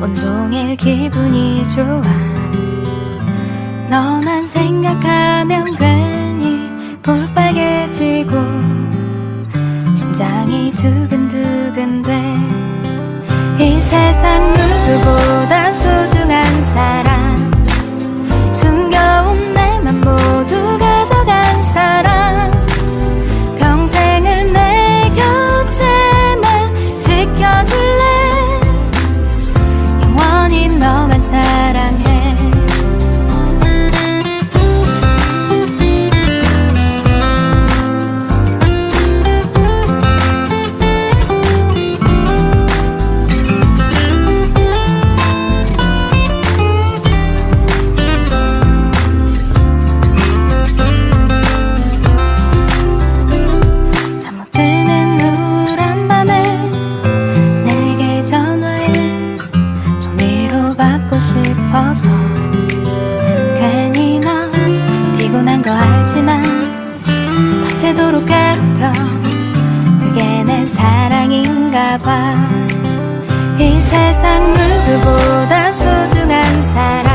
온종일 기분이 좋아. 너만 생각하면 괜히 볼빨개지고 심장이 두근두근 돼 이 세상 누구보다 싶어서 괜히 넌 피곤한 거 알지만 밤새도록 괴롭혀 그게 내 사랑인가 봐 이 세상 누구보다 소중한 사람